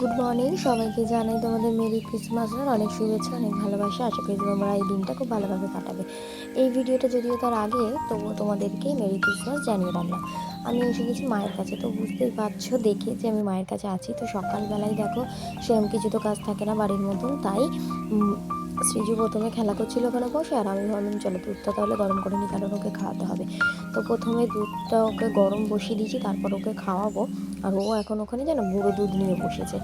Good morning সবাইকে জানাই তোমাদের মেরি ক্রিসমাসের অনেক শুভেচ্ছা, অনেক ভালোবাসা। আশা করি তোমরা এই দিনটা খুব ভালোভাবে কাটাবে। এই ভিডিওটা যদিও তার আগে, তবুও তোমাদেরকে মেরি ক্রিসমাস জানিয়ে রাখলাম। আমি এসে গেছি মায়ের কাছে, তো বুঝতেই পারছ, দেখে যে আমি মায়ের কাছে আছি। তো সকালবেলায় দেখো সেরকম কিছু তো কাজ থাকে না বাড়ির মতন তাই শ্রীজু প্রথমে খেলা করছিল ওখানে বসে, আর আমি ভাবলাম, চলো দুধটা তাহলে গরম করে নিই কারণ ওকে খাওয়াতে হবে। তো প্রথমে দুধটা ওকে গরম বসিয়ে দিয়েছি, তারপর ওকে খাওয়াবো, আর ও এখন ওখানে যেন গুঁড়ো দুধ নিয়ে বসেছে।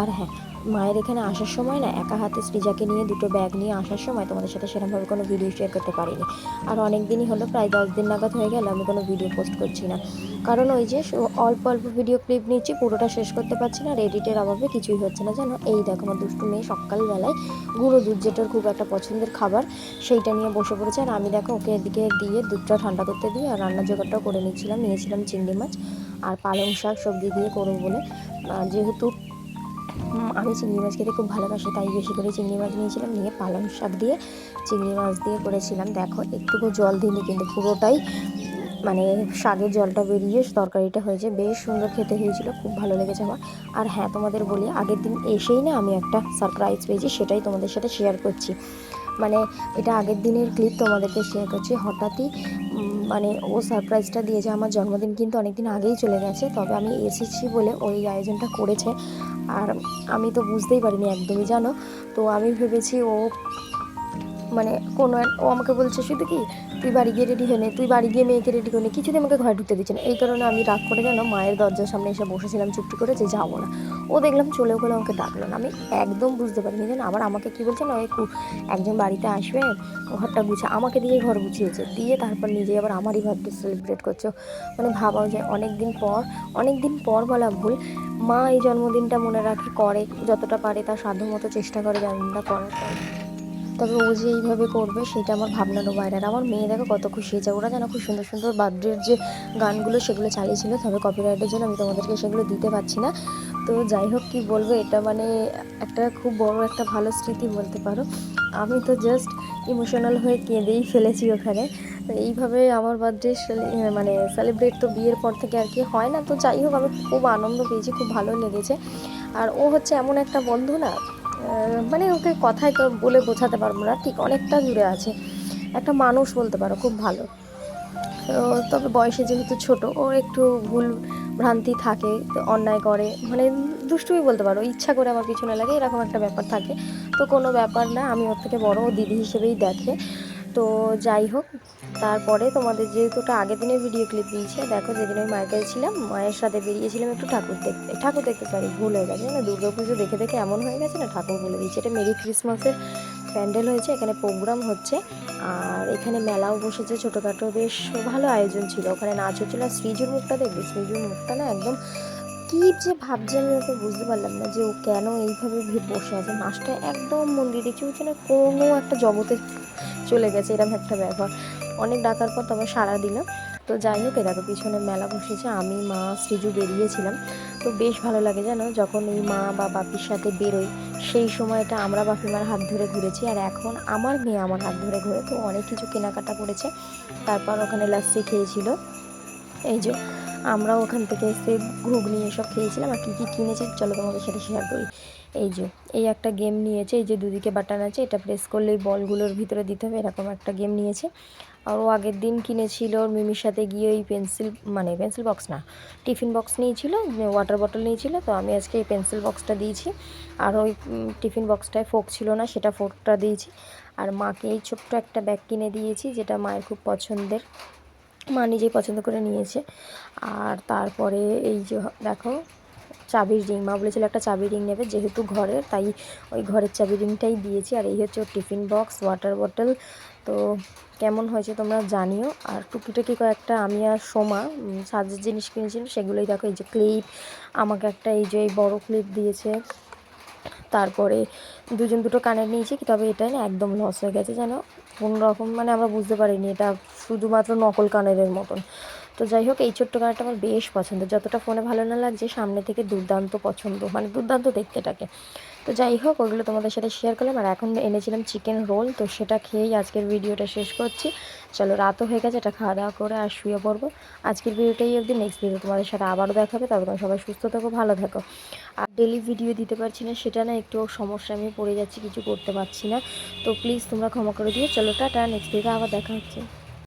আর হ্যাঁ মায়ের এখানে আসার সময় না, একা হাতে সৃজাকে নিয়ে দুটো ব্যাগ নিয়ে আসার সময় তোমাদের সাথে সেরকমভাবে কোনো ভিডিও শেয়ার করতে পারিনি। আর অনেক দিনই হলো, প্রায় দশ দিন নাগাদ হয়ে গেল, আমি কোনো ভিডিও পোস্ট করছি না। কারণ ওই যে অল্প অল্প ভিডিও ক্লিপ নিচ্ছি পুরোটা শেষ করতে পারছি না, আর এডিটের অভাবে কিছুই হচ্ছে না। জানো এই দেখো, আমার দুষ্টু মেয়ে সকালবেলায় গুঁড়ো দুধ যেটার খুব একটা পছন্দের খাবার, সেইটা নিয়ে বসে পড়েছে। আর আমি দেখো, ওকে এদিকে দিয়ে দুধটা ঠান্ডা করতে দিয়ে আর রান্না জোগাড়টাও করে নিচ্ছিলাম নিয়েছিলাম চিংড়ি মাছ আর পালং শাক সবজি দিয়ে করব বলে। যেহেতু আমি চিংড়ি মাছ খেতে খুব ভালোবাসি, তাই বেশি করে চিংড়ি মাছ নিয়েছিলাম, নিয়ে পালং শাক দিয়ে চিংড়ি মাছ দিয়ে করেছিলাম। দেখো, একটুকু জল দিইনি, কিন্তু পুরোটাই মানে শাকের জলটা বেরিয়ে তরকারিটা হয়েছে। বেশ সুন্দর খেতে হয়েছিল, খুব ভালো লেগেছে আমার। আর হ্যাঁ তোমাদের বলি, আগের দিন এসেই না আমি একটা সারপ্রাইজ পেয়েছি, সেটাই তোমাদের সাথে শেয়ার করছি। মানে এটা আগের দিনের ক্লিপ তোমাদেরকে শেয়ার করছি। হঠাৎই মানে ও সারপ্রাইজটা দিয়েছে আমার জন্মদিন কিন্তু অনেক দিন আগেই চলে গেছে, তবে আমি এসেছি বলে ওই আয়োজনটা করেছে। আর আমি তো বুঝতেই পারিনি একদমই, জানো? তো আমি ভেবেছি ও মানে কোনো ও আমাকে বলছে, শুধু কি? তুই বাড়ি গিয়ে রেডি হয়ে নে, তুই বাড়ি গিয়ে মেয়েকে রেডি করে নে। কিছুতেই আমাকে ঘরে ঢুকতে দিচ্ছে না। এই কারণে আমি রাগ করে যেন মায়ের দরজার সামনে এসে বসেছিলাম, চুপটি করে যে যাব না। ও দেখলাম চলেও গেলে, আমাকে ডাকলো না। আমি একদম বুঝতে পারিনি যেন আবার আমাকে কি বলছে না কু- একজন বাড়িতে আসবে, ঘরটা গুছে আমাকে দিয়ে ঘর গুছিয়েছে। দিয়ে তারপর নিজে আবার আমারই বার্থডে সেলিব্রেট করছ। মানে ভাবাও যায় অনেক দিন পর অনেক দিন পর বলা ভুল, মা এই জন্মদিনটা মনে রাখে, করে, যতটা পারে তার সাধ্যমতো চেষ্টা করে জন্মদিনটা করার। তবে ও যে এইভাবে করবে, সেটা আমার ভাবনারও বাইরে আর আমার মেয়ে দেখো কত খুশি হয়েছে। ওরা যেন খুব সুন্দর সুন্দর বার্থডের যে গানগুলো সেগুলো চালিয়েছিল, তবে কপিরাইটের জন্য আমি তোমাদেরকে সেগুলো দিতে পারছি না। তো যাই হোক, কী বলব, এটা মানে একটা খুব বড় একটা ভালো স্মৃতি বলতে পারো। আমি তো জাস্ট ইমোশনাল হয়ে কেঁদেই ফেলেছি ওখানে। এইভাবে আমার বার্থডে মানে সেলিব্রেট তো বিয়ের পর থেকে আর কি হয় না। তো যাই হোক, আমি খুব আনন্দ পেয়েছি, খুব ভালো লেগেছে। আর ও হচ্ছে এমন একটা বন্ধু না মানে ওকে কথায় তো বলে বোঝাতে পারব না। ঠিক অনেকটা দূরে আছে। একটা মানুষ বলতে পারো, খুব ভালো। তবে বয়সে যেহেতু ছোট, ও একটু ভুল ভ্রান্তি থাকে অন্যায় করে। মানে দুষ্টুই বলতে পারো, ইচ্ছা করে আমার পিছনে লাগে, এরকম একটা ব্যাপার থাকে। তো কোনো ব্যাপার না, আমি ওর থেকে বড় দিদি হিসেবেই দেখে। তো যাই হোক, তারপরে তোমাদের যেহেতু ওটা আগের দিনের ভিডিও ক্লিপ দিয়েছে, দেখো যেদিন আমি মায়ের কাছে ছিলাম, মায়ের সাথে বেরিয়েছিলাম একটু ঠাকুর দেখতে। ঠাকুর দেখতে সরি ভুল হয়ে গেছে না দুর্গা পুজো দেখে দেখে এমন হয়ে গেছে না, ঠাকুর বলে দিয়েছে। এটা মেরি ক্রিসমাসের প্যান্ডেল হয়েছে, এখানে প্রোগ্রাম হচ্ছে। আর এখানে মেলাও বসেছে, ছোটোখাটো বেশ ভালো আয়োজন ছিল। ওখানে নাচ হচ্ছিল, আর শ্রীজুর মুখটা দেখবে, শ্রীজুর মুখটা না একদম কী যে ভাবছে আমি ওকে বুঝতে পারলাম না যে ও কেন এইভাবে বসে আছে। মাসটা একদম মন্দির দেখছি হচ্ছে না কোনো একটা জগতে চলে গেছে এরকম একটা ব্যাপার। অনেক ডাকার পর তবে সারা দিল তো যাই হোক দেখো, পিছনে মেলা বসেছে। আমি, মা, শ্রীজু বেরিয়েছিলাম। তো বেশ ভালো লাগে জানো, যখন এই মা বা বাপির সাথে বেরোই, সেই সময়টা আমরা বাপিমার হাত ধরে ঘুরেছি। আর এখন আমার মেয়ে আমার হাত ধরে ঘুরে। তো অনেক কিছু কেনাকাটা করেছে। তারপর ওখানে লাস্সি খেয়েছিল। এই যে আমরা ওখান থেকে এসে ঘুগনি এসব খেয়েছিলাম। আর কী কী কিনেছে চলো তোমাদের সাথে শেয়ার করি। এই যে, এই একটা গেম নিয়েছে, এই যে দুদিকে বাটন আছে, এটা প্রেস করলেই বলগুলোর ভিতরে দিতে হবে, এরকম একটা গেম নিয়েছে। আর ও আগের দিন কিনেছিল ওর মিমির সাথে গিয়ে ওই পেন্সিল মানে পেন্সিল বক্স না টিফিন বক্স নিয়েছিল ওয়াটার বটল নিয়েছিল, তো আমি আজকে এই পেন্সিল বক্সটা দিয়েছি। আর ওই টিফিন বক্সটায় ফোক ছিল না, সেটা ফোকটা দিয়েছি। আর মাকে এই ছোট্ট একটা ব্যাগ কিনে দিয়েছি, যেটা মায়ের খুব পছন্দের। মা নিজেই পছন্দ করে নিয়েছে। আর তারপরে এই যে দেখো, চাবির রিং মা বলেছিল একটা চাবির রিং নেবে যেহেতু ঘরের, তাই ওই ঘরের চাবির রিংটাই দিয়েছি। আর এই হচ্ছে ওর টিফিন বক্স ওয়াটার বটল তো কেমন হয়েছে তোমরা জানিও। আর টুকিটাকি কয়েকটা আমি আর সোমা সাজের জিনিস কিনেছিলাম সেগুলোই দেখো, এই যে ক্লিপ আমাকে একটা এই যে এই বড় ক্লিপ দিয়েছে। তারপরে দুজন দুটো কানের নিয়েছি, তবে এটা না, একদম লস হয়ে গেছে যেন কোনো রকম মানে আমরা বুঝতে পারিনি এটা শুধুমাত্র নকল কানের মতন। তো যাই হোক, এই ছোট্ট কানেরটা আমার বেশ পছন্দ। যতটা ফোনে ভালো না লাগছে, সামনে থেকে দুর্দান্ত পছন্দ মানে দুর্দান্ত দেখতে এটাকে তো যাই হোক, ওগুলো তোমাদের সাথে শেয়ার করলাম। আর এখন এনেছিলাম চিকেন রোল তো সেটা খেয়েই আজকের ভিডিওটা শেষ করছি। চলো, রাতও হয়ে গেছে, এটা খাওয়া দাওয়া করে আর শুয়ে পড়ব। আজকের ভিডিওটাই অবধি নেক্সট ভিডিও তোমাদের সাথে আবারও দেখাবে। তবে তোমরা সবাই সুস্থ থাকো, ভালো থাকো। আর ডেলি ভিডিও দিতে পারছি না, সেটা না, একটু সমস্যা আমি পড়ে যাচ্ছি, কিছু করতে পারছি না। তো প্লিজ তোমরা ক্ষমা করে দিও। চলো, টাটা নেক্সট ভিডিও আবার দেখা হচ্ছে।